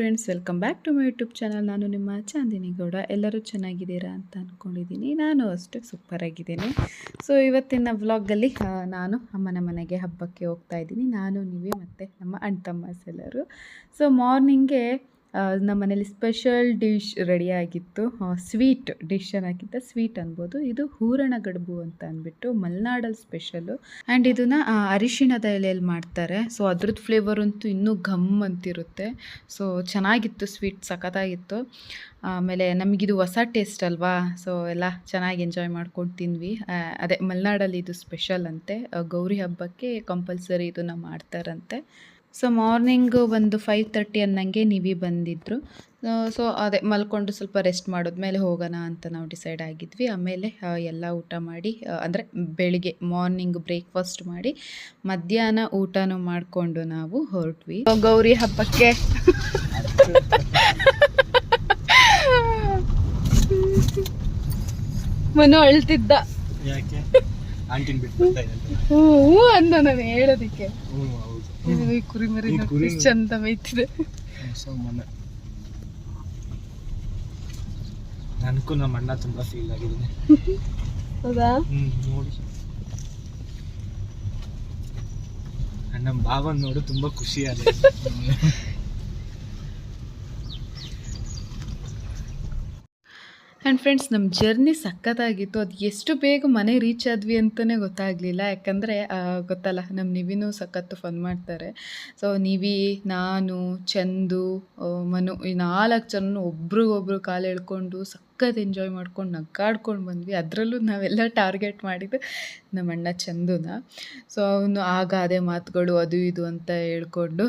Friends welcome back to my YouTube channel ನಾನು ನಿಮ್ಮ ಚಾಂದಿನಿ ಗೌಡ. ಎಲ್ಲರೂ ಚೆನ್ನಾಗಿದ್ದೀರಾ ಅಂತ ಅಂದ್ಕೊಂಡಿದ್ದೀನಿ ನಾನು ಅಷ್ಟೇ ಸೂಪರ್ ಆಗಿದ್ದೀನಿ. ಸೊ ಇವತ್ತಿನ ವ್ಲಾಗಲ್ಲಿ ನಾನು ಅಮ್ಮನ ಮನೆಗೆ ಹಬ್ಬಕ್ಕೆ ಹೋಗ್ತಾ ಇದ್ದೀನಿ. ನಾನು, ನೀವೇ ಮತ್ತು ನಮ್ಮ ಅಣ್ಣ ತಮ್ಮಸ್ ಎಲ್ಲರೂ ಸೊ ಮಾರ್ನಿಂಗೆ ನಮ್ಮ ಮನೇಲಿ ಸ್ಪೆಷಲ್ ಡಿಶ್ ರೆಡಿಯಾಗಿತ್ತು ಸ್ವೀಟ್ ಡಿಶ್ ಅನ್ನೋಕ್ಕಿಂತ ಸ್ವೀಟ್ ಅನ್ಬೋದು. ಇದು ಹೂರಣ ಗಡುಬು ಅಂತ ಅಂದ್ಬಿಟ್ಟು ಮಲೆನಾಡಲ್ಲಿ ಸ್ಪೆಷಲು ಆ್ಯಂಡ್ ಇದನ್ನು ಅರಿಶಿಣದ ಎಲೆಯಲ್ಲಿ ಮಾಡ್ತಾರೆ. ಸೊ ಅದ್ರದ್ದು ಫ್ಲೇವರ್ ಅಂತೂ ಇನ್ನೂ ಘಮ್ ಅಂತಿರುತ್ತೆ. ಸೊ ಚೆನ್ನಾಗಿತ್ತು ಸ್ವೀಟ್ ಸಖತ್ತಾಗಿತ್ತು. ಆಮೇಲೆ ನಮಗಿದು ಹೊಸ ಟೇಸ್ಟ್ ಅಲ್ವಾ? ಸೊ ಎಲ್ಲ ಚೆನ್ನಾಗಿ ಎಂಜಾಯ್ ಮಾಡ್ಕೊಂಡು ತಿಂದ್ವಿ. ಅದೇ ಮಲೆನಾಡಲ್ಲಿ ಇದು ಸ್ಪೆಷಲ್ ಅಂತೆ. ಗೌರಿ ಹಬ್ಬಕ್ಕೆ ಕಂಪಲ್ಸರಿ ಇದನ್ನು ಮಾಡ್ತಾರಂತೆ. ಸೊ ಮಾರ್ನಿಂಗ್ ಒಂದು ಫೈವ್ ತರ್ಟಿ ಅನ್ನಂಗೆ ನೀವಿ ಬಂದಿದ್ದರು ಸೊ ಅದೇ ಮಲ್ಕೊಂಡು ಸ್ವಲ್ಪ ರೆಸ್ಟ್ ಮಾಡಿದ್ಮೇಲೆ ಹೋಗೋಣ ಅಂತ ನಾವು ಡಿಸೈಡ್ ಆಗಿದ್ವಿ. ಆಮೇಲೆ ಎಲ್ಲ ಊಟ ಮಾಡಿ ಅಂದರೆ ಬೆಳಿಗ್ಗೆ ಮಾರ್ನಿಂಗ್ ಬ್ರೇಕ್ಫಾಸ್ಟ್ ಮಾಡಿ ಮಧ್ಯಾಹ್ನ ಊಟನೂ ಮಾಡಿಕೊಂಡು ನಾವು ಹೊರಟ್ವಿ. ಗೌರಿ ಹಬ್ಬಕ್ಕೆ. ಮನು ಅಳ್ತಿದ್ದ. ಹ್ಞೂ ಅಂದ ನಾನು ಹೇಳೋದಕ್ಕೆ. ಇದು ಈ ನೋಡಿ ಚಂದ ಮೇಯ್ತಿದೆ. ನನಗೂ ನಮ್ಮ ಅಣ್ಣ ತುಂಬಾ ಫೀಲ್ ಆಗಿದ್ದೀನಿ. ಹೌದಾ? ಹ್ಮ್ ನೋಡಿ. ನಮ್ಮ ಭಾವನ್ ನೋಡು ತುಂಬಾ ಖುಷಿ ಆದ ಆ್ಯಂಡ್ ಫ್ರೆಂಡ್ಸ್ ನಮ್ಮ ಜರ್ನಿ ಸಖತ್ತಾಗಿತ್ತು. ಅದು ಎಷ್ಟು ಬೇಗ ಮನೆ ರೀಚ್ ಆದ್ವಿ ಅಂತಲೇ ಗೊತ್ತಾಗಲಿಲ್ಲ. ಯಾಕಂದರೆ ಗೊತ್ತಲ್ಲ ನಮ್ಮ ನಿವಿನೂ ಸಖತ್ತು ಫನ್ ಮಾಡ್ತಾರೆ. ಸೊ ನಿವಿ, ನಾನು, ಚಂದು ಮನು, ಈ ನಾಲ್ಕು ಜನ ಒಬ್ರಿಗೊಬ್ರು ಕಾಲು ಎಳ್ಕೊಂಡು ಸಖತ್ ಎಂಜಾಯ್ ಮಾಡ್ಕೊಂಡು ನಗ್ಗಾಡ್ಕೊಂಡು ಬಂದ್ವಿ. ಅದರಲ್ಲೂ ನಾವೆಲ್ಲ ಟಾರ್ಗೆಟ್ ಮಾಡಿದ್ದು ನಮ್ಮ ಅಣ್ಣ ಚಂದುನ. ಸೊ ಅವನು ಆಗ ಅದೇ ಮಾತುಗಳು ಅದು ಇದು ಅಂತ ಹೇಳ್ಕೊಂಡು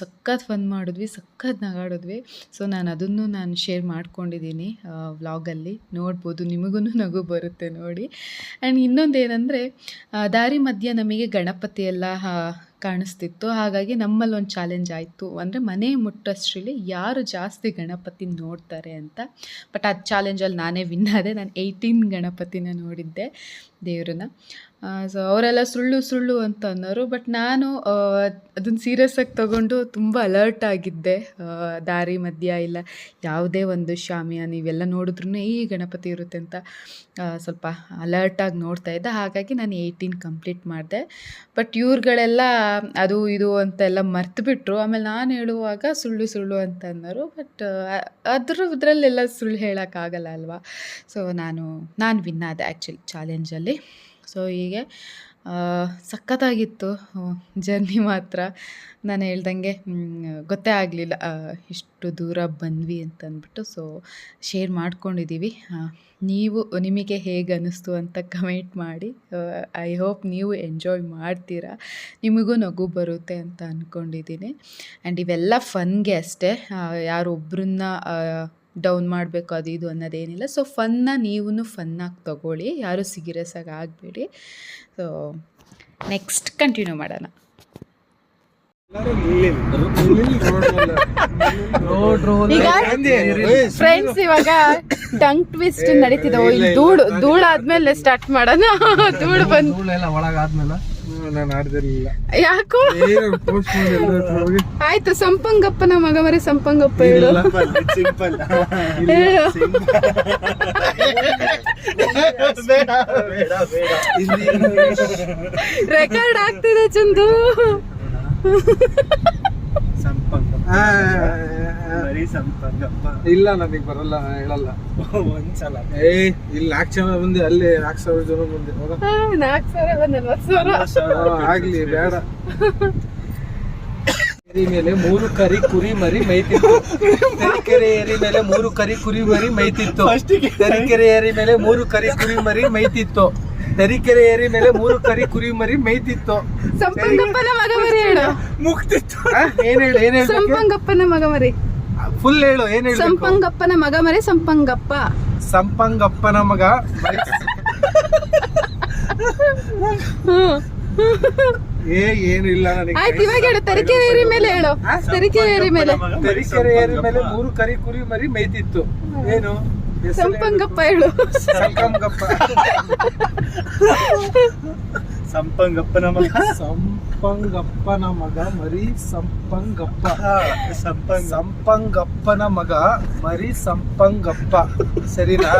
ಸಖತ್ ಫನ್ ಮಾಡಿದ್ವಿ, ಸಖತ್ ನಗಾಡಿದ್ವಿ. ಸೊ ನಾನು ಅದನ್ನು ನಾನು ಶೇರ್ ಮಾಡ್ಕೊಂಡಿದ್ದೀನಿ ವ್ಲಾಗಲ್ಲಿ ನೋಡ್ಬೋದು ನಿಮಗೂ ನಗು ಬರುತ್ತೆ ನೋಡಿ. ಆ್ಯಂಡ್ ಇನ್ನೊಂದು ಏನಂದರೆ ದಾರಿ ಮಧ್ಯೆ ನಮಗೆ ಗಣಪತಿ ಎಲ್ಲ ಕಾಣಿಸ್ತಿತ್ತು. ಹಾಗಾಗಿ ನಮ್ಮಲ್ಲಿ ಒಂದು ಚಾಲೆಂಜ್ ಆಯಿತು ಅಂದರೆ ಮನೆ ಮುಟ್ಟಷ್ಟರಲ್ಲಿ ಯಾರು ಜಾಸ್ತಿ ಗಣಪತಿ ನೋಡ್ತಾರೆ ಅಂತ. ಬಟ್ ಆ ಚಾಲೆಂಜಲ್ಲಿ ನಾನೇ ವಿನ್ ಆದೆ. ನಾನು ಏಯ್ಟೀನ್ ಗಣಪತಿನ ನೋಡಿದ್ದೆ. ದೇವ್ರನ್ನ. ಸೊ ಅವರೆಲ್ಲ ಸುಳ್ಳು ಸುಳ್ಳು ಅಂತ ಅನ್ನೋರು ಬಟ್ ನಾನು ಅದನ್ನು ಸೀರಿಯಸ್ಸಾಗಿ ತಗೊಂಡು ತುಂಬ ಅಲರ್ಟ್ ಆಗಿದ್ದೆ. ದಾರಿ, ಮಧ್ಯ ಇಲ್ಲ, ಯಾವುದೇ ಒಂದು ಶಾಮಿಯಾನ ನೀವೆಲ್ಲ ನೋಡಿದ್ರೂ ಈ ಗಣಪತಿ ಇರುತ್ತೆ ಅಂತ ಸ್ವಲ್ಪ ಅಲರ್ಟಾಗಿ ನೋಡ್ತಾ ಇದ್ದೆ. ಹಾಗಾಗಿ ನಾನು ಏಯ್ಟೀನ್ ಕಂಪ್ಲೀಟ್ ಮಾಡಿದೆ. ಬಟ್ ಇವ್ರುಗಳೆಲ್ಲ ಅದು ಇದು ಅಂತೆಲ್ಲ ಮರ್ತುಬಿಟ್ರು. ಆಮೇಲೆ ನಾನು ಹೇಳುವಾಗ ಸುಳ್ಳು ಸುಳ್ಳು ಅಂತ ಅನ್ನೋರು ಬಟ್ ಅದ್ರ ಇದರಲ್ಲೆಲ್ಲ ಸುಳ್ಳು ಹೇಳೋಕ್ಕಾಗಲ್ಲ ಅಲ್ವಾ? ಸೊ ನಾನು ನಾನು ವಿನ್ ಆದೆ ಆ್ಯಕ್ಚುಲಿ ಚಾಲೆಂಜಲ್ಲಿ ಸೊ ಹೀಗೆ ಸಖತ್ತಾಗಿತ್ತು ಜರ್ನಿ ಮಾತ್ರ. ನಾನು ಹೇಳ್ದಂಗೆ ಗೊತ್ತೇ ಆಗಲಿಲ್ಲ ಇಷ್ಟು ದೂರ ಬಂದ್ವಿ ಅಂತ ಅಂದ್ಬಿಟ್ಟು ಸೊ ಶೇರ್ ಮಾಡ್ಕೊಂಡಿದ್ದೀವಿ ನೀವು, ನಿಮಗೆ ಹೇಗೆ ಅನ್ನಿಸ್ತು ಅಂತ ಕಮೆಂಟ್ ಮಾಡಿ. ಐ ಹೋಪ್ ನೀವು ಎಂಜಾಯ್ ಮಾಡ್ತೀರಾ. ನಿಮಗೂ ನಗು ಬರುತ್ತೆ ಅಂತ ಅಂದ್ಕೊಂಡಿದ್ದೀನಿ ಆ್ಯಂಡ್ ಇವೆಲ್ಲ ಫನ್ಗೆ ಅಷ್ಟೇ. ಯಾರೊಬ್ಬರನ್ನ ಡೌನ್ ಮಾಡಬೇಕು ಅದು ಇದು ಅನ್ನೋದೇನಿಲ್ಲ. ಸೊ ಫನ್ನ ನೀವು ಫನ್ನಾಗಿ ತಗೊಳ್ಳಿ. ಯಾರು ಸೀರಿಯಸ್ ಆಗಿ ಆಗಬೇಡಿ. ಸೊ ನೆಕ್ಸ್ಟ್ ಕಂಟಿನ್ಯೂ ಮಾಡೋಣ. ಈಗ ಫ್ರೆಂಡ್ಸ್ ಇವಾಗ ಟಂಗ್ ಟ್ವಿಸ್ಟ್ ನಡೀತಿದೆ. ಓ, ಇಲ್ಲಿ ಧೂಳು ಧೂಳಾದ್ಮೇಲೆ ಸ್ಟಾರ್ಟ್ ಮಾಡೋಣ. ಧೂಳು ಬಂದು ನಾನು ಆಡ್ದಿರ್ಲಿಲ್ಲ ಯಾಕೋ? ಆಯ್ತು ಸಂಪಂಗಪ್ಪನ ಮಗ ಮರೆ ಸಂಪಂಗಪ್ಪ ಹೇಳು ಸಿಂಪಲ್ ಹೇಳು ರೆಕಾರ್ಡ್ ಆಗ್ತಿದೆ ಚಂದು. ಸಂಪಂಗಪ್ಪ ಇಲ್ಲ ನನಗೆ ಬರಲ್ಲ ಹೇಳಲ್ಲ. ಒಂದ್ಸಲ. ಏ ಇಲ್ಲಿ ನಾಲ್ಕು ಜನ ಬಂದೆ ಅಲ್ಲಿ ನಾಲ್ಕು ಸಾವಿರ ಜನ ಬಂದೆ? ನಾಲ್ಕು ಸಾವಿರ ಬಂದ ಆಗ್ಲಿ ಬೇಡ. ಏರಿ ಮೇಲೆ ಮೂರು ಕರಿ ಕುರಿ ಮರಿ ಮೈತಿತ್ತು ತರೀಕೆರೆ ಏರಿ ಮೇಲೆ ಮೂರು ಕರಿ ಕುರಿ ಮರಿ ಮೈತಿತ್ತು ತರೀಕೆರೆ ಏರಿ ಮೇಲೆ ಮೂರು ಕರಿ ಕುರಿ ಮರಿ ಮೈತಿತ್ತು ತರೀಕೆರೆ ಏರಿ ಮೇಲೆ ಮೂರು ಕರಿ ಕುರಿ ಮರಿ ಮೇಯ್ತಿತ್ತು ಸಂಪಂಗಪ್ಪನ ಮಗ ಮರಿ ಹೇಳು. ಮುಗ್ತಿತ್ತು ಆ, ಏನ್ ಹೇಳು ಏನ್ ಹೇಳ್ಬೇಕು? ಸಂಪಂಗಪ್ಪನ ಮಗ ಮರಿ. ಫುಲ್ ಹೇಳು ಏನ್ ಹೇಳು ಸಂಪಂಗಪ್ಪನ ಮಗ ಮರಿ ಸಂಪಂಗಪ್ಪ. ಸಂಪಂಗಪ್ಪನ ಮಗ ಏ ಏನಿಲ್ಲ ನನಗೆ. ಆಯ್ತು ಇವಾಗ ಹೇಳು ತರೀಕೆರೆ ಏರಿ ಮೇಲೆ ಹೇಳು. ತರೀಕೆರೆ ಏರಿ ಮೇಲೆ. ತರೀಕೆರೆ ಏರಿ ಮೇಲೆ ಮೂರು ಕರಿ ಕುರಿ ಮರಿ ಮೇಯ್ತಿತ್ತು ಏನು? ಸಂಪಂಗಪ್ಪ ಹೇಳು. ಸಂಪಂಗಪ್ಪ. ಸಂಪಂಗಪ್ಪನ ಮಗ. ಸಂಪಂಗಪ್ಪನ ಮಗ ಮರಿ ಸಂಪಂಗಪ್ಪ. ಸಂಪಂಗ. ಸಂಪಂಗಪ್ಪನ ಮಗ ಮರಿ ಸಂಪಂಗಪ್ಪ. ಸರಿನಾ?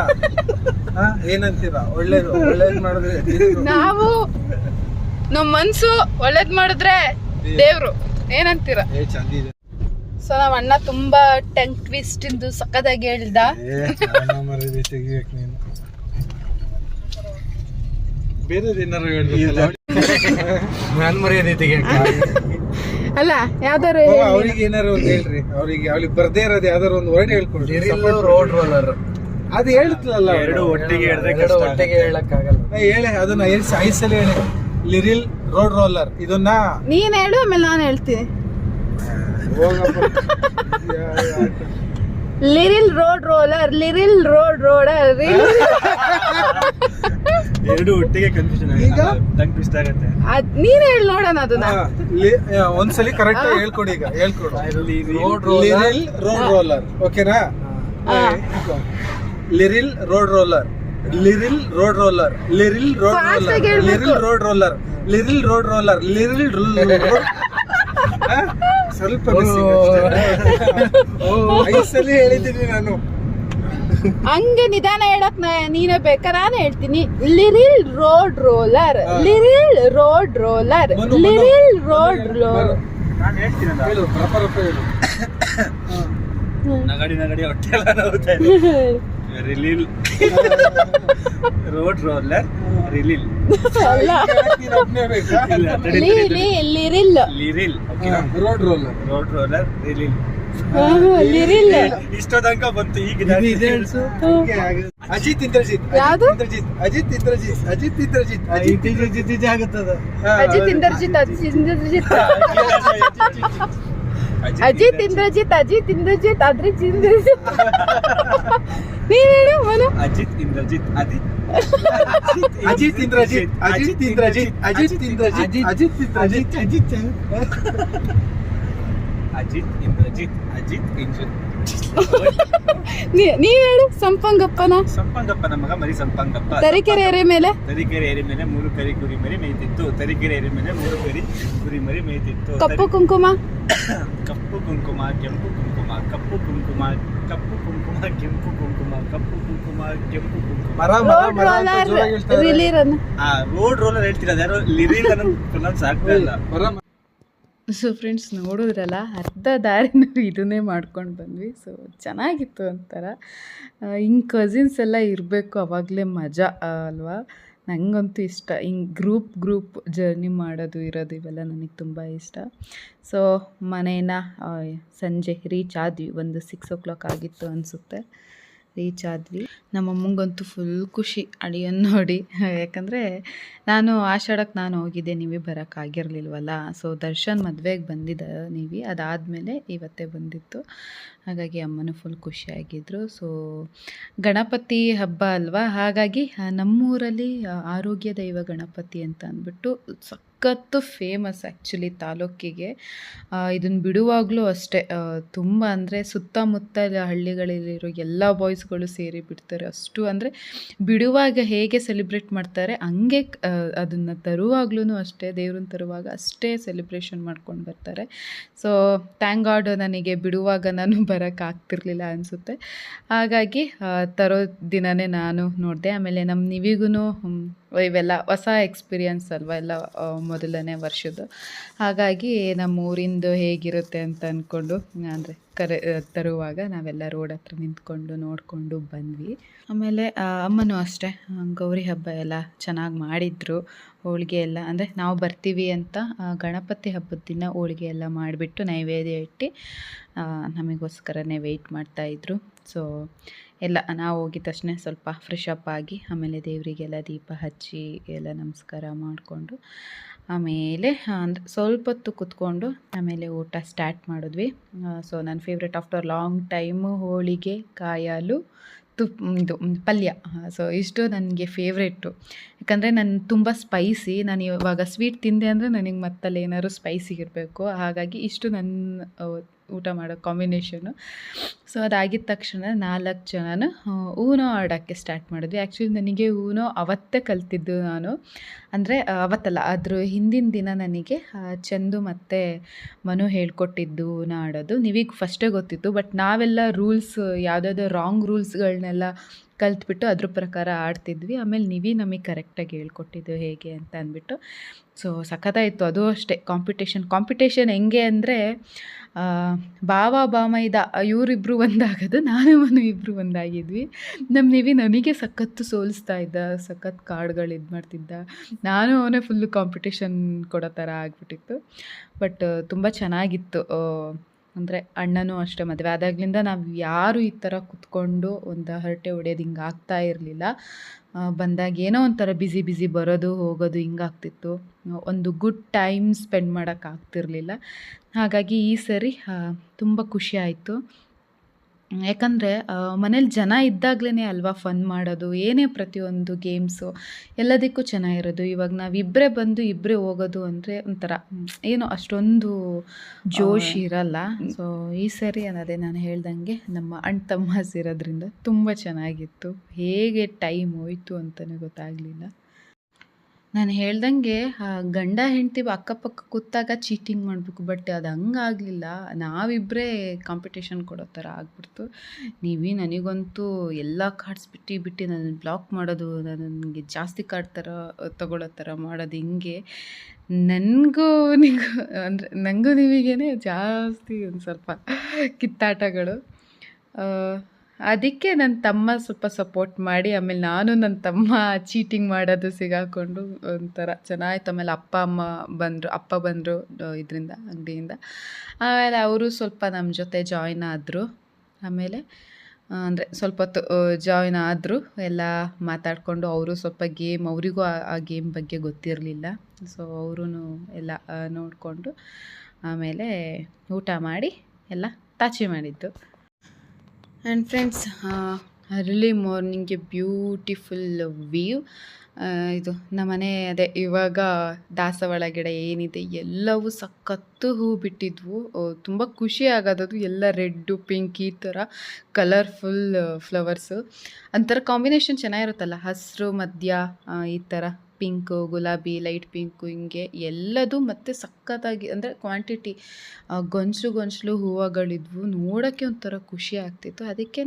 ಹಾ, ಏನಂತೀರಾ? ಒಳ್ಳೇದು ಒಳ್ಳೇದು ಮಾಡಿದ್ರೆ ನಾವು ನಮ್ಮ ಮನ್ಸು ಒಳ್ಳೇದ್ ಮಾಡಿದ್ರೆ ದೇವ್ರು. ಏನಂತೀರ? ಏ ಚಂದಿದೆ. ಸೊ ನಾವ್ ಅಣ್ಣ ತುಂಬಾ ಟಂಗ್ ಟ್ವಿಸ್ಟ್ ಇಂದು ಸಕ್ಕದಾಗಿ ಹೇಳ್ದ. ಬೇರೆ ಏನಾರು ನಾನು ಮರ್ಯಾದೆ ಅಲ್ಲ ಯಾವ್ದಾರು ಅವ್ರಿಗೆ ಏನಾರು ಒಂದು ಹೇಳ್ರಿ. ಅವ್ರಿಗೆ ಅವ್ರಿಗೆ ಬರ್ದೇ ಇರೋದು ಯಾವ್ದಾರು ಒಂದು ವರ್ಡ್ ಹೇಳ್ಕೊಡ್ರಿ. ರೋಡ್ ರೋಲರ್ ಅದು ಹೇಳ್ತಿಲ್ಲ ಎರಡು ಒಟ್ಟಿಗೆ ಎರಡು ಒಟ್ಟಿಗೆ ಹೇಳಕ್ಕಾಗಲ್ಲ. ಹೇಳಿ ಅದನ್ನ ಐದು ಐಸಲ್ಲಿ ಸಲ ಹೇಳಿ. ಲಿರಿಲ್ ರೋಡ್ ರೋಲರ್ ಇದನ್ನ ನೀನ್ ಹೇಳು ಆಮೇಲೆ ನಾನು ಹೇಳ್ತೀನಿ. Liril road roller Liril road roader ಎರಡು ಒಟ್ಟಿಗೆ ಕನ್ಫ್ಯೂಷನ್ ಈಗ? ಟಂಗ್ ಟ್ವಿಸ್ಟ್ ಆಗುತ್ತೆ. ಅದ್ ನೀನ್ ಹೇಳಿ ನೋಡೋಣ ಅದನ್ನ. ಒಂದ್ಸಲಿ ಕರೆಕ್ಟ್ ಹೇಳ್ಕೊಡಿ ಈಗ ಹೇಳ್ಕೊಡು. ರೋಡ್ ಲಿರಿಲ್ ರೋಡ್ ರೋಲರ್ ಓಕೆನಾ. Liril road roller Liril road roller Liril road roller. Liril road roller Liril road roller Liril ಸ್ವಲ್ಪ ಸಲ ಹೇಳಿದ್ದೀನಿ ನಾನು. ಹಂಗೆ ನಿಧಾನ ಹೇಳಕ್ ನಾ- ನೀನೇ ಬೇಕಾ? ನಾನು ಹೇಳ್ತೀನಿ. Liril road roller Liril road roller. Liril road roller ನಾನು ಹೇಳ್ತೀನಲ್ಲ ಹೇಳು ರಪ ರಪ ಹೇಳು ನಗಡಿ ನಗಡಿ ಹೊಟ್ಟೆ ಎಲ್ಲ ರಿಲೀಲ್ ರೋಡ್ ರೋಲರ್ ರಿಲೀಲ್ ಅಲ್ಲ ನೀನ್ ಒಬ್ನೇ ಬೇಕಾ? ಇಲ್ಲ, ತಡಿ, ಲಿ ತಡಿ, ತಡಿ. ಲಿ ಲಿರಿಲ್ ಲಿರಿಲ್ ಓಕೆ ಹಾ, road roller road roller ರಿಲೀಲ್ Liril ಇಷ್ಟೋ ತನಕ ಬಂತು ಈಗ ಇದು ಇದೆ ಹೇಳ್ಸು. ಹೀಗೆ ಆಗಿದೆ. ಅಜಿತ್ ಇಂದ್ರಜಿತ್ ಯಾವ್ದು? ಅಜಿತ್ ಇಂದ್ರಜಿತ್ ಅಜಿತ್ ಇಂದ್ರಜಿತ್ ಅಜಿತ್ ಇಂದ್ರಜಿತ್. ಅಜಿತ್ ಇಂದ್ರಜಿತ್ ಆಗುತ್ತದ? ಅಜಿತ್ ಇಂದ್ರಜಿತ್ ಅಜಿತ್ ಇಂದ್ರಜಿತ್. ಅಜಿತ್ ಇಂದ್ರಜಿತ್ ಅಜಿತ್ ಇಂದ್ರಜಿತ್ ಅದ್ರಿತ್ ಇಂದ್ರಜಿತ್. ನೀನ್ ಹೇಳು ಮನು. ಅಜಿತ್ ಇಂದ್ರಜಿತ್ ಅಜಿತ್ ಅಜಿತ್ ಇಂದ್ರಜಿತ್ ಅಜಿತ್ ಇಂದ್ರಜಿತ್ ಅಜಿತ್ ಇಂದ್ರಜಿತ್. ಅಜಿತ್ ಇಂದ್ರಜಿತ್. ಅಜಿತ್ ಅಜಿತ್ ಇಂದ್ರಜಿತ್ ಅಜಿತ್ ಇಂದ್ರ ನೀ- ನೀವ್ ಹೇಳು ಸಂಪಂಗಪ್ಪನ. ಸಂಪಂಗಪ್ಪನ ಮಗ ಮರಿ ಸಂಪಂಗಪ್ಪ. ತರೀಕೆರೆ ಎರೆ ಮೇಲೆ? ತರೀಕೆರೆ ಎರೆ ಮೇಲೆ ಮೂರು ಕರಿ ಕುರಿ ಮರಿ ಮೇಯ್ತಿತ್ತು. ತರೀಕೆರೆ ಎರೆ ಮೇಲೆ ಮೂರು ಕರಿ ಕುರಿ ಮರಿ ಮೇಯ್ತಿತ್ತು. ಕಪ್ಪು ಕುಂಕುಮ? ಕಪ್ಪು ಕುಂಕುಮ ಕೆಂಪು ಕುಂಕುಮ ಕಪ್ಪು ಕುಂಕುಮ ಕಪ್ಪು ಕುಂಕುಮ. ಕೆಂಪು ಕುಂಕುಮ ಕಪ್ಪು ಕುಂಕುಮ ಕೆಂಪು ಕುಂಕುಮ. ಮರ ಮರ ಮರ ಅಂತ ರೋಲರ್ ಜೋರಾಗಿ ಹೇಳ್ತಾರೆ. ರಿಲೀರ್ ಆ ರೋಡ್ ರೋಲರ್ ಹೇಳ್ತಿರೋದು ಯಾರೋ ಲಿರಿಲ್ ಅನ್ನೋ ಪ್ರೊನೌನ್ಸ್ ಆಗ್ತಾ ಇಲ್ಲ. ಮರ ಮ- ಸೊ ಫ್ರೆಂಡ್ಸ್ ನೋಡಿದ್ರಲ್ಲ ಅರ್ಧ ದಾರಿನೂ ನಾವು ಇದನ್ನೇ ಮಾಡ್ಕೊಂಡು ಬಂದ್ವಿ. ಸೊ ಚೆನ್ನಾಗಿತ್ತು ಒಂಥರ. ಹಿಂಗೆ ಕಸಿನ್ಸ್ ಎಲ್ಲ ಇರಬೇಕು ಅವಾಗಲೇ ಮಜಾ ಆ, ಅಲ್ವಾ? ನನಗಂತೂ ಇಷ್ಟ. ಹಿಂಗೆ ಗ್ರೂಪ್ ಗ್ರೂಪ್ ಜರ್ನಿ ಮಾಡೋದು ಇರೋದು ಇವೆಲ್ಲ ನನಗೆ ತುಂಬ ಇಷ್ಟ. ಸೊ, ಮನೇನ ಸಂಜೆ ರೀಚ್ ಆದ್ವಿ. ಒಂದು ಸಿಕ್ಸ್ ಓ ಕ್ಲಾಕ್ ಆಗಿತ್ತು ಅನಿಸುತ್ತೆ. ರೀಚ್ ಆದ್ವಿ. ನಮ್ಮ ಅಮ್ಮಂಗಂತೂ ಫುಲ್ ಖುಷಿ ಅಡಿಯನ್ನು ನೋಡಿ. ಯಾಕಂದರೆ, ನಾನು ಆಷಾಢಕ್ಕೆ ನಾನು ಹೋಗಿದ್ದೆ, ನೀವೇ ಬರೋಕ್ಕಾಗಿರಲಿಲ್ವಲ್ಲ ಸೊ ದರ್ಶನ್ ಮದುವೆಗೆ ಬಂದಿದ್ದ ನೀವಿ. ಅದಾದಮೇಲೆ ಇವತ್ತೇ ಬಂದಿತ್ತು. ಹಾಗಾಗಿ ಅಮ್ಮನೂ ಫುಲ್ ಖುಷಿಯಾಗಿದ್ದರು ಸೊ ಗಣಪತಿ ಹಬ್ಬ ಅಲ್ವಾ? ಹಾಗಾಗಿ ನಮ್ಮೂರಲ್ಲಿ ಆರೋಗ್ಯ ದೈವ ಗಣಪತಿ ಅಂತ ಅಂದ್ಬಿಟ್ಟು ಸಖತ್ತು ಫೇಮಸ್ ಆ್ಯಕ್ಚುಲಿ ತಾಲೂಕಿಗೆ. ಇದನ್ನು ಬಿಡುವಾಗಲೂ ಅಷ್ಟೇ. ತುಂಬ ಅಂದರೆ ಸುತ್ತಮುತ್ತ ಹಳ್ಳಿಗಳಲ್ಲಿರೋ ಎಲ್ಲ ಬಾಯ್ಸ್ಗಳು ಸೇರಿ ಬಿಡ್ತಾರೆ. ಅಷ್ಟು ಅಂದರೆ ಬಿಡುವಾಗ ಹೇಗೆ ಸೆಲೆಬ್ರೇಟ್ ಮಾಡ್ತಾರೆ, ಹಂಗೆ ಅದನ್ನು ತರುವಾಗ್ಲೂ ಅಷ್ಟೇ, ದೇವ್ರನ್ನ ತರುವಾಗ ಅಷ್ಟೇ ಸೆಲೆಬ್ರೇಷನ್ ಮಾಡ್ಕೊಂಡು ಬರ್ತಾರೆ. ಸೊ ಥ್ಯಾಂಕ್ ಗಾಡ್ ನನಗೆ ಬಿಡುವಾಗ ನಾನು ಬರೋಕ್ಕಾಗ್ತಿರ್ಲಿಲ್ಲ ಅನಿಸುತ್ತೆ. ಹಾಗಾಗಿ ತರೋ ದಿನವೇ ನಾನು ನೋಡಿದೆ. ಆಮೇಲೆ ನಮ್ಮ ನಿವಿಗೂ ಇವೆಲ್ಲ ಹೊಸ ಎಕ್ಸ್ಪೀರಿಯನ್ಸ್ ಅಲ್ವಾ ಎಲ್ಲ ಮೊದಲನೇ ವರ್ಷದ್ದು. ಹಾಗಾಗಿ ನಮ್ಮ ಊರಿಂದು ಹೇಗಿರುತ್ತೆ ಅಂತ ಅಂದ್ಕೊಂಡು ಅಂದರೆ ಕರೆ ತರುವಾಗ ನಾವೆಲ್ಲ ರೋಡ್ ಹತ್ರ ನಿಂತ್ಕೊಂಡು ನೋಡಿಕೊಂಡು ಬಂದ್ವಿ. ಆಮೇಲೆ ಅಮ್ಮನೂ ಅಷ್ಟೇ ಗೌರಿ ಹಬ್ಬ ಎಲ್ಲ ಚೆನ್ನಾಗಿ ಮಾಡಿದರು, ಹೋಳಿಗೆ ಎಲ್ಲ, ಅಂದರೆ ನಾವು ಬರ್ತೀವಿ ಅಂತ ಗಣಪತಿ ಹಬ್ಬದ ದಿನ ಹೋಳಿಗೆ ಎಲ್ಲ ಮಾಡಿಬಿಟ್ಟು ನೈವೇದ್ಯ ಇಟ್ಟು ನಮಗೋಸ್ಕರನೇ ವೆಯ್ಟ್ ಮಾಡ್ತಾಯಿದ್ರು ಸೊ ಎಲ್ಲ ನಾವು ಹೋಗಿದ ತಕ್ಷಣ ಸ್ವಲ್ಪ ಫ್ರೆಶ್ ಅಪ್ ಆಗಿ ಆಮೇಲೆ ದೇವರಿಗೆಲ್ಲ ದೀಪ ಹಚ್ಚಿ ಎಲ್ಲ ನಮಸ್ಕಾರ ಮಾಡಿಕೊಂಡು ಆಮೇಲೆ ಅಂದರೆ ಸ್ವಲ್ಪ ಹೊತ್ತು ಕುತ್ಕೊಂಡು ಆಮೇಲೆ ಊಟ ಸ್ಟಾರ್ಟ್ ಮಾಡಿದ್ವಿ. ಸೊ ನನ್ನ ಫೇವ್ರೆಟ್ ಆಫ್ಟರ್ ಲಾಂಗ್ ಟೈಮು ಹೋಳಿಗೆ, ಕಾಯಾಲು, ತುಪ್, ಇದು, ಪಲ್ಯ. ಸೊ ಇಷ್ಟು ನನಗೆ ಫೇವ್ರೇಟು ಯಾಕಂದರೆ ನಾನು ತುಂಬ ಸ್ಪೈಸಿ ನಾನು ಇವಾಗ ಸ್ವೀಟ್ ತಿಂದೆ ಅಂದರೆ ನನಗೆ ಮತ್ತಲ್ಲಿ ಏನಾದ್ರು ಸ್ಪೈಸಿ ಇರಬೇಕು. ಹಾಗಾಗಿ ಇಷ್ಟು ನನ್ನ ಊಟ ಮಾಡೋ ಕಾಂಬಿನೇಷನು ಸೊ ಅದಾಗಿದ ತಕ್ಷಣ ನಾಲ್ಕು ಜನನು ಊನೋ ಆಡೋಕ್ಕೆ ಸ್ಟಾರ್ಟ್ ಮಾಡಿದ್ವಿ. ಆ್ಯಕ್ಚುಲಿ ನನಗೆ ಊನೋ ಅವತ್ತೇ ಕಲ್ತಿದ್ದು ನಾನು. ಅಂದರೆ ಅವತ್ತಲ್ಲ ಅದ್ರ ಹಿಂದಿನ ದಿನ ನನಗೆ ಚಂದು ಮತ್ತು ಮನು ಹೇಳ್ಕೊಟ್ಟಿದ್ದು ಊನೋ ಆಡೋದು. ನೀವೀಗ ಫಸ್ಟೇ ಗೊತ್ತಿತ್ತು ಬಟ್ ನಾವೆಲ್ಲ ರೂಲ್ಸ್ ಯಾವುದಾದ್ರು ರಾಂಗ್ ರೂಲ್ಸ್ಗಳನ್ನೆಲ್ಲ ಕಲ್ತ್ಬಿಟ್ಟು ಅದ್ರ ಪ್ರಕಾರ ಆಡ್ತಿದ್ವಿ. ಆಮೇಲೆ ನೀವೇ ನಮಗೆ ಕರೆಕ್ಟಾಗಿ ಹೇಳ್ಕೊಟ್ಟಿದ್ದು ಹೇಗೆ ಅಂತ ಅಂದ್ಬಿಟ್ಟು. ಸೊ ಸಖತ್ತಾಯಿತ್ತು ಅದು ಅಷ್ಟೇ. ಕಾಂಪಿಟೇಷನ್ ಕಾಂಪಿಟೇಷನ್ ಹೆಂಗೆ ಅಂದರೆ ಬಾವ ಬಾಮೈದ ಇವರಿಬ್ಬರು ಒಂದಾಗೋದು ನಾನು ಮನು ಇಬ್ಬರು ಒಂದಾಗಿದ್ವಿ ನಮ್ಮ ನಿವಿ ನನಗೆ ಸಖತ್ತು ಸೋಲಿಸ್ತಾ ಇದ್ದ, ಸಖತ್ ಕಾರ್ಡ್ಗಳು ಇದು ಮಾಡ್ತಿದ್ದ. ನಾನು ಅವನೇ ಫುಲ್ಲು ಕಾಂಪಿಟೇಷನ್ ಕೊಡೋ ಥರ ಆಗಿಬಿಟ್ಟಿತ್ತು. ಬಟ್ ತುಂಬ ಚೆನ್ನಾಗಿತ್ತು. ಅಂದರೆ ಅಣ್ಣನೂ ಅಷ್ಟೇ ಮದುವೆ ಆದಾಗಲಿಂದ ನಾವು ಯಾರು ಈ ಥರ ಕುತ್ಕೊಂಡು ಒಂದು ಹರಟೆ ಹೊಡೆಯೋದು ಹಿಂಗೆ ಆಗ್ತಾ ಇರಲಿಲ್ಲ. ಬಂದಾಗ ಏನೋ ಒಂಥರ ಬ್ಯುಸಿ ಬ್ಯುಸಿ ಬರೋದು, ಹೋಗೋದು ಹಿಂಗಾಗ್ತಿತ್ತು ಒಂದು ಗುಡ್ ಟೈಮ್ ಸ್ಪೆಂಡ್ ಮಾಡೋಕ್ಕಾಗ್ತಿರ್ಲಿಲ್ಲ ಹಾಗಾಗಿ ಈ ಸರಿ ತುಂಬ ಖುಷಿ ಆಯಿತು. ಯಾಕಂದರೆ ಮನೇಲಿ ಜನ ಇದ್ದಾಗಲೇ ಅಲ್ವಾ ಫನ್ ಮಾಡೋದು ಏನೇ ಪ್ರತಿಯೊಂದು ಗೇಮ್ಸು ಎಲ್ಲದಕ್ಕೂ ಚೆನ್ನಾಗಿರೋದು. ಇವಾಗ ನಾವಿಬ್ಬರೇ ಬಂದು ಇಬ್ಬರೇ ಹೋಗೋದು ಅಂದರೆ ಒಂಥರ ಏನು ಅಷ್ಟೊಂದು ಜೋಶ್ ಇರಲ್ಲ. ಸೊ ಈ ಸರಿ ಅನ್ನೋದೇ ನಾನು ಹೇಳ್ದಂಗೆ ನಮ್ಮ ಅಣ್ಣ ತಮ್ಮ ಇರೋದ್ರಿಂದ ತುಂಬ ಚೆನ್ನಾಗಿತ್ತು. ಹೇಗೆ ಟೈಮ್ ಹೋಯಿತು ಅಂತಲೇ ಗೊತ್ತಾಗಲಿಲ್ಲ. ನಾನು ಹೇಳ್ದಂಗೆ, ಆ ಗಂಡ ಹೆಂಡತಿ ಅಕ್ಕಪಕ್ಕ ಕೂತಾಗ ಚೀಟಿಂಗ್ ಮಾಡಬೇಕು ಬಟ್ ಅದು ಹಂಗಾಗಲಿಲ್ಲ. ನಾವಿಬ್ಬರೇ ಕಾಂಪಿಟೇಷನ್ ಕೊಡೋ ಥರ ಆಗ್ಬಿಡ್ತು. ನೀವೇ ನನಗಂತೂ ಎಲ್ಲ ಕಾರ್ಡ್ಸ್ ಬಿಟ್ಟು ಬಿಟ್ಟು ನನ್ನ ಬ್ಲಾಕ್ ಮಾಡೋದು, ನನಗೆ ಜಾಸ್ತಿ ಕಾರ್ಡ್ ಥರ ತಗೊಳ್ಳೋ ಥರ ಮಾಡೋದು ಹಿಂಗೆ. ನನಗೂ ನಿಗೂ, ಅಂದರೆ ನನಗೂ ನಿಮಗೇನೆ ಜಾಸ್ತಿ ಒಂದು ಸ್ವಲ್ಪ ಕಿತ್ತಾಟಗಳು. ಅದಕ್ಕೆ ನನ್ನ ತಮ್ಮ ಸ್ವಲ್ಪ ಸಪೋರ್ಟ್ ಮಾಡಿ, ಆಮೇಲೆ ನಾನು ನನ್ನ ತಮ್ಮ ಚೀಟಿಂಗ್ ಮಾಡೋದು ಸಿಗಾಕೊಂಡು ಒಂಥರ ಚೆನ್ನಾಗಿತ್ತು ಆಮೇಲೆ ಅಪ್ಪ, ಅಮ್ಮ ಬಂದರು, ಅಪ್ಪ ಬಂದರು ಇದರಿಂದ, ಅಂಗಡಿಯಿಂದ. ಆಮೇಲೆ ಅವರು ಸ್ವಲ್ಪ ನಮ್ಮ ಜೊತೆ ಜಾಯ್ನ್ ಆದರು. ಆಮೇಲೆ ಅಂದರೆ ಸ್ವಲ್ಪ ಹೊತ್ತು ಜಾಯ್ನ್ ಆದರು. ಎಲ್ಲ ಮಾತಾಡಿಕೊಂಡು ಅವರು ಸ್ವಲ್ಪ ಗೇಮ್ ಅವರಿಗೂ ಆ ಗೇಮ್ ಬಗ್ಗೆ ಗೊತ್ತಿರಲಿಲ್ಲ. ಸೊ ಅವರೂ ಎಲ್ಲ ನೋಡಿಕೊಂಡು ಆಮೇಲೆ ಊಟ ಮಾಡಿ ಎಲ್ಲ ತಾಚಿ ಮಾಡಿದ್ದು. ಆ್ಯಂಡ್ ಫ್ರೆಂಡ್ಸ್ ಅರ್ಲಿ ಮಾರ್ನಿಂಗ್ಗೆ ಬ್ಯೂಟಿಫುಲ್ ವ್ಯೂ ಇದು ನಮ್ಮನೆ ಅದೇ ಇವಾಗ ದಾಸವಾಳ ಗಿಡ ಏನಿದೆ, ಎಲ್ಲವೂ ಸಖತ್ತು ಹೂ ಬಿಟ್ಟಿದ್ವು. ತುಂಬ ಖುಷಿ ಆಗೋದದು ಎಲ್ಲ ರೆಡ್ಡು, ಪಿಂಕ್ ಈ ಥರ ಕಲರ್ಫುಲ್ ಫ್ಲವರ್ಸು ಒಂಥರ ಕಾಂಬಿನೇಷನ್ ಚೆನ್ನಾಗಿರುತ್ತಲ್ಲ, ಹಸಿರು, ಮಧ್ಯ ಈ ಥರ. ಪಿಂಕು, ಗುಲಾಬಿ, ಲೈಟ್ ಪಿಂಕು ಹಿಂಗೆ ಎಲ್ಲದು ಮತ್ತು ಸಖತ್ತಾಗಿ ಅಂದರೆ ಕ್ವಾಂಟಿಟಿ ಗೊಂಚಲು ಗೊಂಚಲು ಹೂವುಗಳಿದ್ವು. ನೋಡೋಕ್ಕೆ ಒಂಥರ ಖುಷಿ ಆಗ್ತಿತ್ತು. ಅದಕ್ಕೇ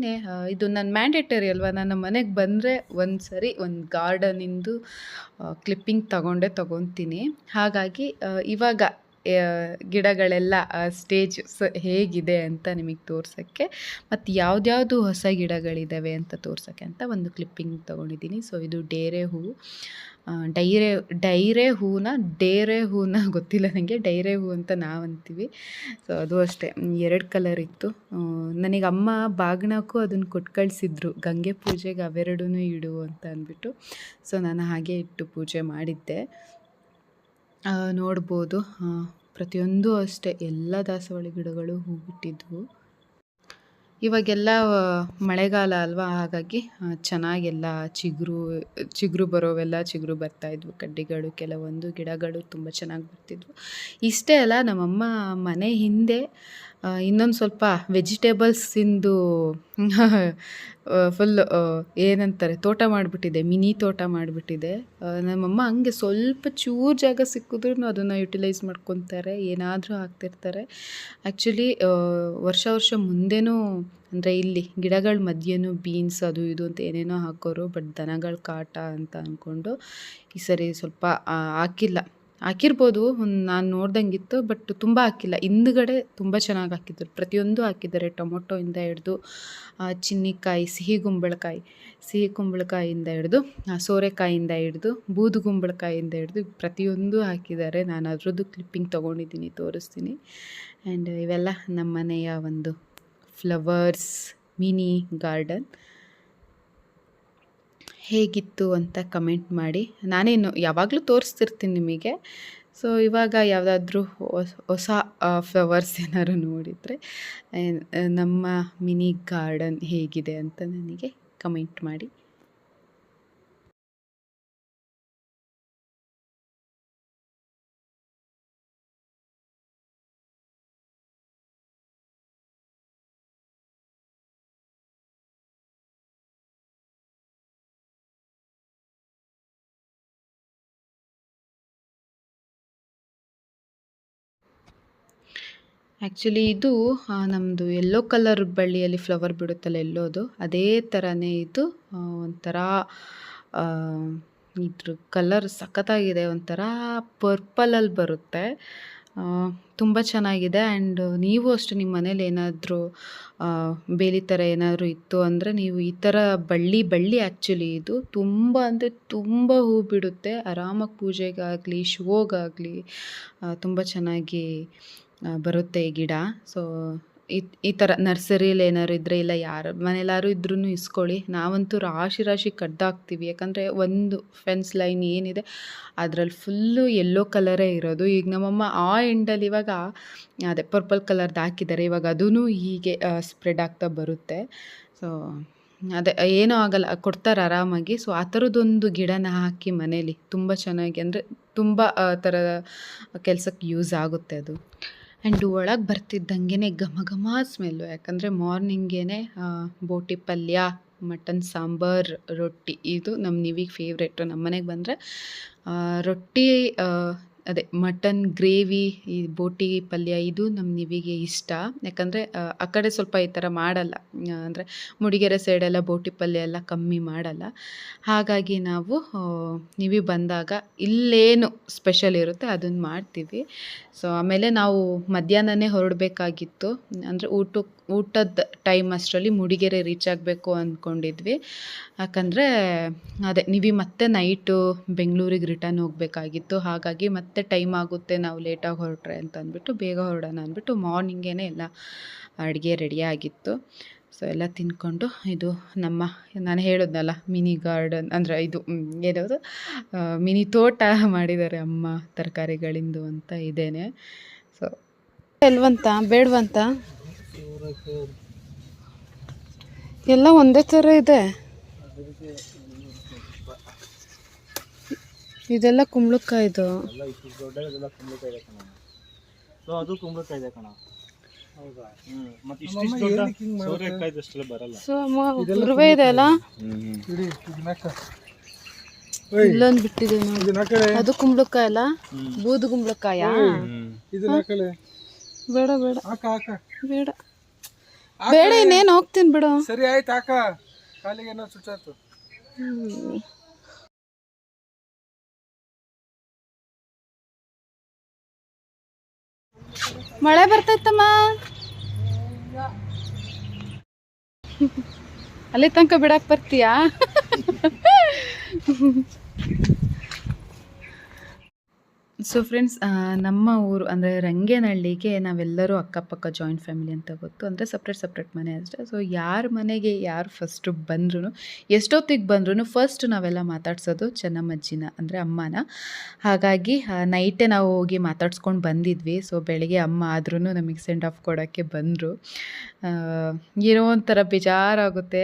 ಇದು ನನ್ನ ಮ್ಯಾಂಡೇಟರಿ ಅಲ್ವಾ? ನಾನು ಮನೆಗೆ ಬಂದರೆ ಒಂದು ಸರಿ ಒಂದು ಗಾರ್ಡನಿಂದು ಕ್ಲಿಪ್ಪಿಂಗ್ ತಗೊಂಡೇ, ತೊಗೊತೀನಿ. ಹಾಗಾಗಿ ಇವಾಗ ಗಿಡಗಳೆಲ್ಲ ಸ್ಟೇಜ್ ಹೇಗಿದೆ ಅಂತ ನಿಮಗೆ ತೋರ್ಸೋಕ್ಕೆ. ಮತ್ತು ಯಾವ್ದ್ಯಾವುದು ಹೊಸ ಗಿಡಗಳಿದ್ದಾವೆ ಅಂತ ತೋರ್ಸೋಕ್ಕೆ ಅಂತ ಒಂದು ಕ್ಲಿಪ್ಪಿಂಗ್ ತೊಗೊಂಡಿದ್ದೀನಿ ಸೊ ಇದು ಡೇರೆ ಹೂವು ಡೈರೆ ಡೈರೆ ಹೂನ, ಡೇರೆ ಹೂನ ಗೊತ್ತಿಲ್ಲ ನನಗೆ ಡೈರೆ ಹೂ ಅಂತ ನಾವು ಅಂತೀವಿ. ಸೊ ಅದು ಅಷ್ಟೇ. ಎರಡು ಕಲರ್ ಇತ್ತು. ನನಗೆ ಅಮ್ಮ ಬಾಗ್ನಕ್ಕೂ ಅದನ್ನು ಕೊಟ್ಟು ಕಳಿಸಿದ್ರು ಗಂಗೆ ಪೂಜೆಗೆ ಅವೆರಡೂ ಇಡು ಅಂತ ಅಂದ್ಬಿಟ್ಟು. ಸೊ ನಾನು ಹಾಗೆ ಇಟ್ಟು ಪೂಜೆ ಮಾಡಿದ್ದೆ. ನೋಡ್ಬೋದು. ಪ್ರತಿಯೊಂದು ಅಷ್ಟೇ ಎಲ್ಲ ದಾಸವಾಳಿ ಗಿಡಗಳು ಹೂ ಬಿಟ್ಟಿದ್ವು ಇವಾಗೆಲ್ಲ ಮಳೆಗಾಲ ಅಲ್ವಾ? ಹಾಗಾಗಿ ಚೆನ್ನಾಗೆಲ್ಲ ಚಿಗುರು ಚಿಗುರು ಬರೋವೆಲ್ಲ ಚಿಗುರು ಬರ್ತಾಯಿದ್ವು. ಕಡ್ಡಿಗಳು, ಕೆಲವೊಂದು ಗಿಡಗಳು ತುಂಬ ಚೆನ್ನಾಗಿ ಬರ್ತಿದ್ವು. ಇಷ್ಟೇ ಅಲ್ಲ, ನಮ್ಮಮ್ಮ ಮನೆ ಹಿಂದೆ ಇನ್ನೊಂದು ಸ್ವಲ್ಪ ವೆಜಿಟೇಬಲ್ಸಿಂದು ಫುಲ್ ಏನಂತಾರೆ, ತೋಟ ಮಾಡಿಬಿಟ್ಟಿದೆ, ಮಿನಿ ತೋಟ ಮಾಡಿಬಿಟ್ಟಿದೆ. ನಮ್ಮಮ್ಮ ಹಂಗೆ ಸ್ವಲ್ಪ ಚೂರು ಜಾಗ ಸಿಕ್ಕಿದ್ರೂ ಅದನ್ನು ಯುಟಿಲೈಸ್ ಮಾಡ್ಕೊತಾರೆ, ಏನಾದರೂ ಹಾಕ್ತಿರ್ತಾರೆ. ಆ್ಯಕ್ಚುಲಿ ವರ್ಷ ವರ್ಷ ಮುಂದೆನೂ, ಅಂದರೆ ಇಲ್ಲಿ ಗಿಡಗಳ ಮಧ್ಯೆನೂ ಬೀನ್ಸ್ ಅದು ಇದು ಅಂತ ಏನೇನೋ ಹಾಕೋರು ಬಟ್ ದನಗಳ ಕಾಟ ಅಂತ ಅಂದ್ಕೊಂಡು ಈ ಸರಿ ಸ್ವಲ್ಪ ಹಾಕಿಲ್ಲ. ಹಾಕಿರ್ಬೋದು ನಾನು ನೋಡ್ದಂಗಿತ್ತು ಬಟ್ ತುಂಬ ಹಾಕಿಲ್ಲ. ಹಿಂದ್ಗಡೆ ತುಂಬ ಚೆನ್ನಾಗಿ ಹಾಕಿದ್ರು. ಪ್ರತಿಯೊಂದು ಹಾಕಿದ್ದಾರೆ. ಟೊಮೊಟೊಯಿಂದ ಹಿಡ್ದು ಚಿನ್ನಿಕಾಯಿ, ಸಿಹಿ ಗುಂಬಳಕಾಯಿ ಸಿಹಿ ಕುಂಬಳಕಾಯಿಂದ ಹಿಡ್ದು ಸೋರೆಕಾಯಿಂದ ಹಿಡ್ದು, ಬೂದು ಗುಂಬಳಕಾಯಿಂದ ಹಿಡ್ದು ಪ್ರತಿಯೊಂದು ಹಾಕಿದ್ದಾರೆ. ನಾನು ಅದರದ್ದು ಕ್ಲಿಪ್ಪಿಂಗ್ ತೊಗೊಂಡಿದ್ದೀನಿ, ತೋರಿಸ್ತೀನಿ. ಆ್ಯಂಡ್ ಇವೆಲ್ಲ ನಮ್ಮ ಮನೆಯ ಒಂದು ಫ್ಲವರ್ಸ್ ಮಿನಿ ಗಾರ್ಡನ್ ಹೇಗಿತ್ತು ಅಂತ ಕಮೆಂಟ್ ಮಾಡಿ. ನಾನೇನು ಯಾವಾಗಲೂ ತೋರಿಸ್ತಿರ್ತೀನಿ ನಿಮಗೆ. ಸೊ ಇವಾಗ ಯಾವುದಾದ್ರೂ ಹೊಸ ಫ್ಲವರ್ಸ್ ಏನಾದ್ರು ನೋಡಿದರೆ ನಮ್ಮ ಮಿನಿ ಗಾರ್ಡನ್ ಹೇಗಿದೆ ಅಂತ ನನಗೆ ಕಮೆಂಟ್ ಮಾಡಿ. ಆ್ಯಕ್ಚುಲಿ ಇದು ನಮ್ಮದು ಯೆಲ್ಲೋ ಕಲರ್ ಬಳ್ಳಿಯಲ್ಲಿ ಫ್ಲವರ್ ಬಿಡುತ್ತಲ್ಲ ಎಲ್ಲೋದು, ಅದೇ ಥರನೇ ಇದು ಒಂಥರ ಇದ್ರ ಕಲರ್ ಸಖತ್ತಾಗಿದೆ, ಒಂಥರ ಪರ್ಪಲಲ್ಲಿ ಬರುತ್ತೆ. ತುಂಬ ಚೆನ್ನಾಗಿದೆ ಆ್ಯಂಡ್ ನೀವು ಅಷ್ಟು ನಿಮ್ಮ ಮನೇಲಿ ಏನಾದರೂ ಬೇಲಿ ಥರ ಏನಾದರೂ ಇತ್ತು ಅಂದರೆ ನೀವು ಈ ಥರ ಬಳ್ಳಿ ಬಳ್ಳಿ ಆ್ಯಕ್ಚುಲಿ ಇದು ತುಂಬ ಅಂದರೆ ತುಂಬ ಹೂ ಬಿಡುತ್ತೆ. ಆರಾಮಾಗಿ ಪೂಜೆಗಾಗಲಿ ಶೋಗಾಗಲಿ ತುಂಬ ಚೆನ್ನಾಗಿ ಬರುತ್ತೆ ಈ ಗಿಡ. ಸೊ ಈ ಈ ಥರ ನರ್ಸರಿಯಲ್ಲಿ ಏನಾದ್ರು ಇದ್ದರೆ ಇಲ್ಲ, ಯಾರ ಮನೇಲಾದ್ರು ಇದ್ರೂ ಇಸ್ಕೊಳ್ಳಿ. ನಾವಂತೂ ರಾಶಿ ರಾಶಿ ಕಡ್ದಾಕ್ತೀವಿ. ಯಾಕಂದರೆ ಒಂದು ಫೆನ್ಸ್ ಲೈನ್ ಏನಿದೆ, ಅದರಲ್ಲಿ ಫುಲ್ಲು ಯೆಲ್ಲೋ ಕಲರೇ ಇರೋದು. ಈಗ ನಮ್ಮಮ್ಮ ಆ ಎಂಡಲ್ಲಿ ಇವಾಗ, ಅದೇ ಪರ್ಪಲ್ ಕಲರ್ದು ಹಾಕಿದ್ದಾರೆ. ಇವಾಗ ಅದೂ ಹೀಗೆ ಸ್ಪ್ರೆಡ್ ಆಗ್ತಾ ಬರುತ್ತೆ. ಸೊ ಅದೇ, ಏನೂ ಆಗಲ್ಲ, ಕೊಡ್ತಾರೆ ಆರಾಮಾಗಿ. ಸೊ ಆ ಥರದ್ದೊಂದು ಗಿಡನ ಹಾಕಿ ಮನೇಲಿ. ತುಂಬ ಚೆನ್ನಾಗಿ, ಅಂದರೆ ತುಂಬ, ಆ ಥರ ಕೆಲಸಕ್ಕೆ ಯೂಸ್ ಆಗುತ್ತೆ ಅದು. ಆ್ಯಂಡ್ ಒಳಗೆ ಬರ್ತಿದ್ದಂಗೆ ಘಮ ಘಮ ಸ್ಮೆಲ್ಲು. ಯಾಕಂದರೆ ಮಾರ್ನಿಂಗೇ ಬೋಟಿ ಪಲ್ಯ, ಮಟನ್ ಸಾಂಬಾರ್, ರೊಟ್ಟಿ. ಇದು ನಮ್ಮ ನಿವಿಗೆ ಫೇವ್ರೇಟು ನಮ್ಮ ಮನೆಗೆ ಬಂದರೆ ರೊಟ್ಟಿ ಅದೇ ಮಟನ್ ಗ್ರೇವಿ, ಈ ಬೋಟಿ ಪಲ್ಯ ಇದು ನಮ್ಮ ನಿವಿಗೆ ಇಷ್ಟ. ಯಾಕಂದರೆ, ಆ ಕಡೆ ಸ್ವಲ್ಪ ಈ ಥರ ಮಾಡಲ್ಲ. ಅಂದರೆ ಮುಡಿಗೆರೆ ಸೈಡೆಲ್ಲ ಬೋಟಿ ಪಲ್ಯ ಎಲ್ಲ ಕಮ್ಮಿ ಮಾಡಲ್ಲ. ಹಾಗಾಗಿ ನಾವು ನಿವಿ ಬಂದಾಗ ಇಲ್ಲೇನು ಸ್ಪೆಷಲ್ ಇರುತ್ತೆ ಅದನ್ನು ಮಾಡ್ತೀವಿ. ಸೊ ಆಮೇಲೆ ನಾವು ಮಧ್ಯಾಹ್ನನೇ ಹೊರಡಬೇಕಾಗಿತ್ತು. ಅಂದರೆ ಊಟಕ್ಕೆ ಊಟದ ಟೈಮ್ ಅಷ್ಟರಲ್ಲಿ ಮೂಡಿಗೆರೆ ರೀಚ್ ಆಗಬೇಕು ಅಂದ್ಕೊಂಡಿದ್ವಿ ಯಾಕಂದರೆ ಅದೇ ನೀವು ಮತ್ತೆ ನೈಟು ಬೆಂಗಳೂರಿಗೆ ರಿಟರ್ನ್ ಹೋಗಬೇಕಾಗಿತ್ತು. ಹಾಗಾಗಿ ಮತ್ತೆ ಟೈಮ್ ಆಗುತ್ತೆ ನಾವು ಲೇಟಾಗಿ ಹೊರಟ್ರೆ ಅಂತ ಅಂದ್ಬಿಟ್ಟು ಬೇಗ ಹೊರಡೋಣ ಅಂದ್ಬಿಟ್ಟು ಮಾರ್ನಿಂಗೇ ಎಲ್ಲ ಅಡುಗೆ ರೆಡಿ ಆಗಿತ್ತು. ಸೊ ಎಲ್ಲ ತಿನ್ಕೊಂಡು ಇದು ನಮ್ಮ ನಾನು ಹೇಳಿದ್ನಲ್ಲ ಮಿನಿ ಗಾರ್ಡನ್ ಅಂದರೆ ಇದು ಮ್, ಏನದು? ಮಿನಿ ತೋಟ ಮಾಡಿದ್ದಾರೆ ಅಮ್ಮ ತರಕಾರಿಗಳಿಂದು ಅಂತ ಇದೇನೆ. ಸೊ ಎಲ್ವಂತ ಬೇಡವಂತ? ಎಲ್ಲ ಒಂದೇ ಥರ ಇದೆ. ಇದೆಲ್ಲ ಕುಂಬಳಕಾಯ್ದು ಎಲ್ಲ ಇಷ್ಟು ದೊಡ್ಡದೆಲ್ಲ ಕುಂಬಳಕಾಯಿ ಇದೆ ಕಣ. ಸೊ ಅದು ಕುಂಬಳಕಾಯಿ ಇದೆ ಕಣ. ಹೌದಾ? ಮತ್ತೆ ಇಷ್ಟಿಷ್ಟು ದೊಡ್ಡ ಸೋರೆಕಾಯ್ದು ಅಷ್ಟೆಲ್ಲ ಬರಲ್ಲ. ಸೊ ಇರುವೆ ಇದೆ ಅಲ್ಲ. ಇಲ್ಲೊಂದು ಬಿಟ್ಟಿದೆ ಅದು ಕುಂಬಳಕಾಯಿ ಅಲ್ಲ? ಬೂದು ಕುಂಬಳಕಾಯ? ಬೇಡ ಬೇಡ. ಬೇಡ. ಬೇಡ ಇನ್ನೇನು ಹೋಗ್ತೀನಿ ಬಿಡು. ಸರಿ ಆಯ್ತು ಹಾಕ ಕಾಲಿಗೆ ಏನೋ ಸುಟ್ಟಾಯ್ತು ಮಳೆ ಬರ್ತೈತಮ್ಮ. ಅಲ್ಲಿ ತನಕ ಬಿಡಕ್ ಬರ್ತೀಯಾ? ಸೊ ಫ್ರೆಂಡ್ಸ್ ನಮ್ಮ ಊರು ಅಂದರೆ ರಂಗೇನಹಳ್ಳಿಗೆ ನಾವೆಲ್ಲರೂ ಅಕ್ಕಪಕ್ಕ ಜಾಯಿಂಟ್ ಫ್ಯಾಮಿಲಿ ಅಂತ ಗೊತ್ತು. ಅಂದರೆ ಸಪ್ರೇಟ್ ಸಪ್ರೇಟ್ ಮನೆ ಅಷ್ಟೇ. ಸೊ ಯಾರ ಮನೆಗೆ ಯಾರು ಫಸ್ಟು ಬಂದ್ರೂ ಎಷ್ಟೊತ್ತಿಗೆ ಬಂದ್ರೂ ಫಸ್ಟ್ ನಾವೆಲ್ಲ ಮಾತಾಡ್ಸೋದು ಚೆನ್ನಮ್ಮಜ್ಜಿನ ಅಂದರೆ ಅಮ್ಮನ. ಹಾಗಾಗಿ ನೈಟೇ ನಾವು ಹೋಗಿ ಮಾತಾಡ್ಸ್ಕೊಂಡು ಬಂದಿದ್ವಿ. ಸೊ ಬೆಳಗ್ಗೆ ಅಮ್ಮ ಆದ್ರೂ ನಮಗೆ ಸೆಂಡ್ ಆಫ್ ಕೊಡೋಕ್ಕೆ ಬಂದರು. ಏನೋ ಒಂಥರ ಬೇಜಾರಾಗುತ್ತೆ.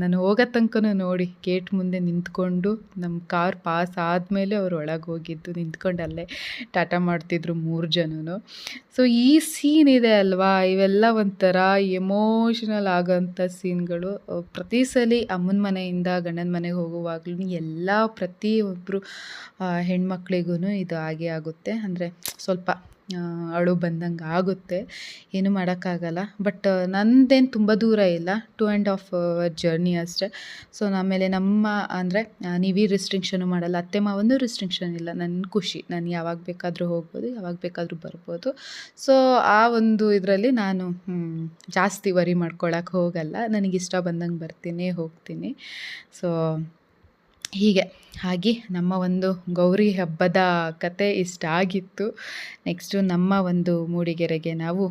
ನಾನು ಹೋಗೋ ತನಕನೂ ನೋಡಿ, ಗೇಟ್ ಮುಂದೆ ನಿಂತ್ಕೊಂಡು ನಮ್ಮ ಕಾರ್ ಪಾಸ್ ಆದಮೇಲೆ ಅವ್ರು ಒಳಗೆ ಹೋಗಿದ್ದು ನಿಂತ್ಕೊಂಡು ಅಲ್ಲೇ ಟಾಟಾ ಮಾಡ್ತಿದ್ರು ಮೂರು ಜನನು. ಸೊ ಈ ಸೀನ್ ಇದೆ ಅಲ್ವಾ? ಇವೆಲ್ಲ ಒಂಥರ ಎಮೋಷನಲ್ ಆಗೋಂಥ ಸೀನ್ಗಳು ಪ್ರತಿ ಸಲ ಅಮ್ಮನ ಮನೆಯಿಂದ ಗಂಡನ ಮನೆಗೆ ಹೋಗುವಾಗ್ಲೂ ಎಲ್ಲ ಪ್ರತಿಯೊಬ್ಬರು ಹೆಣ್ಮಕ್ಳಿಗೂ ಇದು ಆಗೇ ಆಗುತ್ತೆ. ಅಂದರೆ ಸ್ವಲ್ಪ ಅಳು ಬಂದಂಗೆ ಆಗುತ್ತೆ. ಏನು ಮಾಡೋಕ್ಕಾಗಲ್ಲ. ಬಟ್ ನಂದೇನು ತುಂಬ ದೂರ ಇಲ್ಲ. Two and half hour journey ಅಷ್ಟೇ. ಸೊ ಆಮೇಲೆ ನಮ್ಮ, ಅಂದರೆ ನೀವೇ ರಿಸ್ಟ್ರಿಕ್ಷನು ಮಾಡಲ್ಲ. ಅತ್ತೆ ಮಾವಂದು ರಿಸ್ಟ್ರಿಕ್ಷನ್ ಇಲ್ಲ. ನನ್ನ ಖುಷಿ. ನಾನು ಯಾವಾಗ ಬೇಕಾದರೂ ಹೋಗ್ಬೋದು, ಯಾವಾಗ ಬೇಕಾದರೂ ಬರ್ಬೋದು. ಸೊ ಆ ಒಂದು ಇದರಲ್ಲಿ ನಾನು ಜಾಸ್ತಿ ವರಿ ಮಾಡ್ಕೊಳಕ್ಕೆ ಹೋಗಲ್ಲ. ನನಗಿಷ್ಟ ಬಂದಂಗೆ ಬರ್ತೀನಿ, ಹೋಗ್ತೀನಿ. ಸೊ ಹೀಗೆ. ಹಾಗೆ ನಮ್ಮ ಒಂದು ಗೌರಿ ಹಬ್ಬದ ಕತೆ ಇಷ್ಟ ಆಗಿತ್ತು. ನೆಕ್ಸ್ಟು ನಮ್ಮ ಒಂದು ಮೂಡಿಗೆರೆಗೆ ನಾವು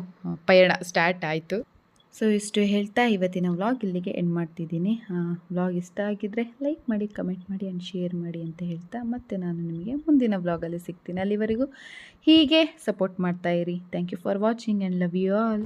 ಪಯಣ ಸ್ಟಾರ್ಟ್ ಆಯಿತು. ಸೊ ಇಷ್ಟು ಹೇಳ್ತಾ ಇವತ್ತಿನ ವ್ಲಾಗ್ ಇಲ್ಲಿಗೆ ಎಂಡ್ ಮಾಡ್ತಿದ್ದೀನಿ. ವ್ಲಾಗ್ ಇಷ್ಟ ಆಗಿದ್ದರೆ ಲೈಕ್ ಮಾಡಿ ಕಮೆಂಟ್ ಮಾಡಿ ಆ್ಯಂಡ್ ಶೇರ್ ಮಾಡಿ ಅಂತ ಹೇಳ್ತಾ ಮತ್ತೆ ನಾನು ನಿಮಗೆ ಮುಂದಿನ ವ್ಲಾಗಲ್ಲಿ ಸಿಗ್ತೀನಿ. ಅಲ್ಲಿವರೆಗೂ ಹೀಗೆ support ಮಾಡ್ತಾಯಿರಿ thank you for watching and love you all